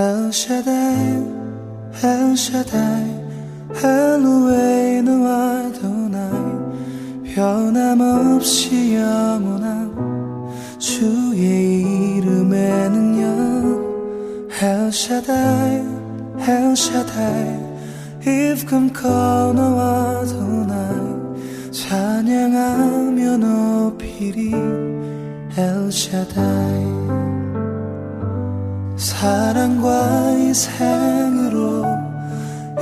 El Shaddai, El Shaddai, 엘로웨이누와 도나이 변함없이 영원한 주의 이름의 능력 El Shaddai, El Shaddai, 입금 커 너와 도나이 찬양하며 높이리 El Shaddai 사랑과 희생으로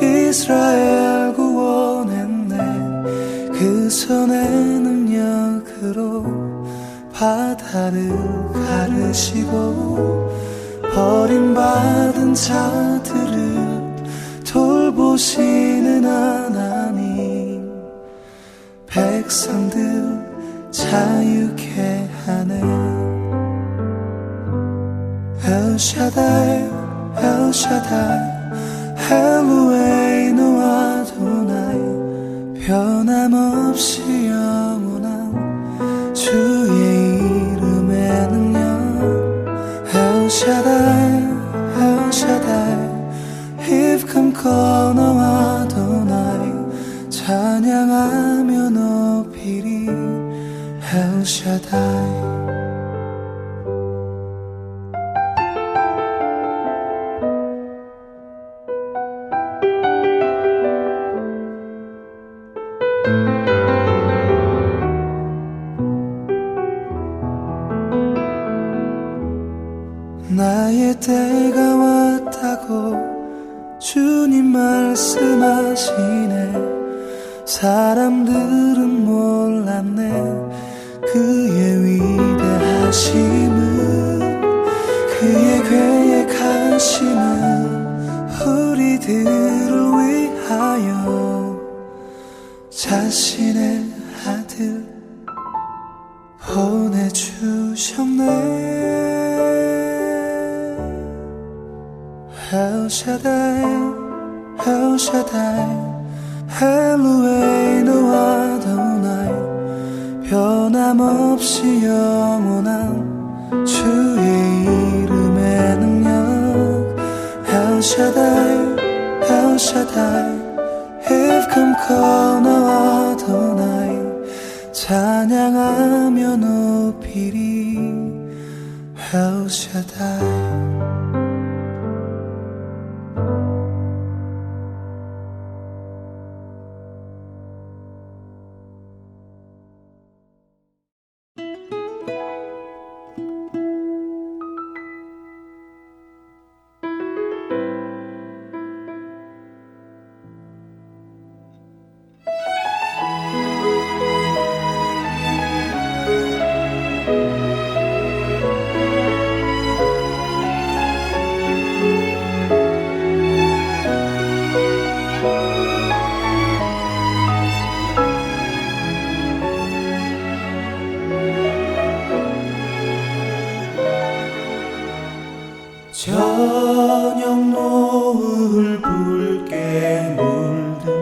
이스라엘 구원했네. 그 손의 능력으로 바다를 가르시고 버림받은 자들을 돌보시는 하나님. 백성들 자유케 하네 Shaddai, El Shaddai, 엘로웨이 노 아 도나이 변함없이 영원한 주의 이름의 능력 El Shaddai, 입금 커너 아도나이 찬양하며 높이리 나의 주님 말씀하시네. 사람들은 몰랐네. 그의 위대하심을 그의 계획하심을 우리들을 위하여 El Shaddai, El Shaddai, 엘로웨이노 아도나이 변함없이 영원한 주의 이름의 능력 El Shaddai, El Shaddai, 입금 커너 아도나이 찬양하며 높이리 El Shaddai 저녁 노을 붉게 물든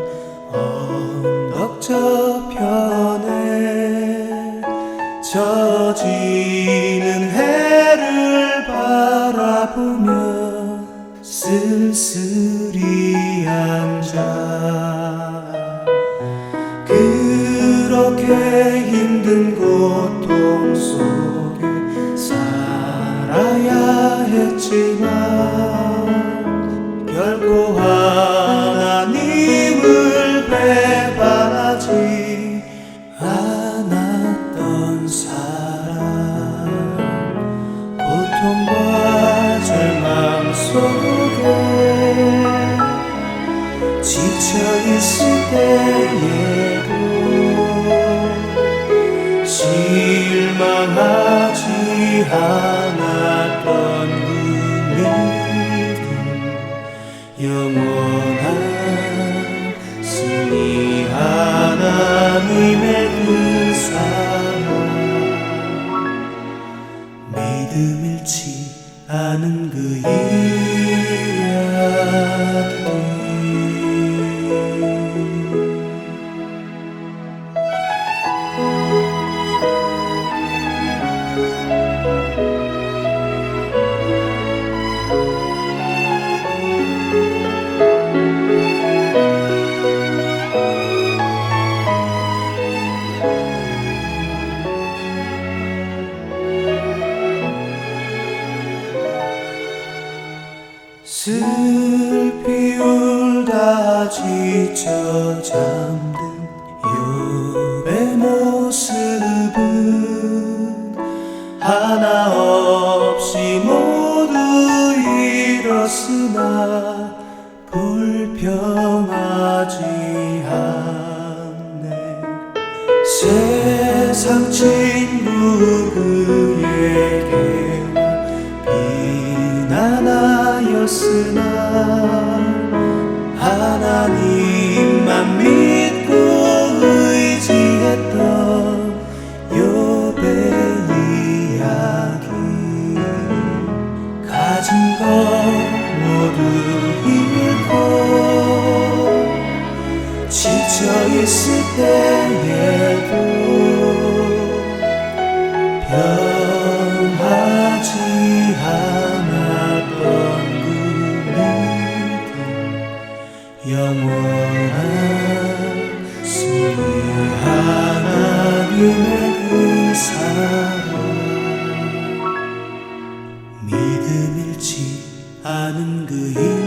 언덕 저편에 젖이는 해를 바라보며 쓸쓸히 앉아 그렇게 힘든 고통 속 결코 하나님을 배반하지 않았던 사람. 고통과 절망 속에 지쳐 있을 때에도 실망하지 않았 슬피 울다 지쳐 잠든 욥의 모습은 하나 없이 모두 잃었으나 불평 모두 잃고 지쳐 있을 때에도 변하지 않았던 그 믿음 영원한 승리 하나님의 그 사랑 않은 그 일.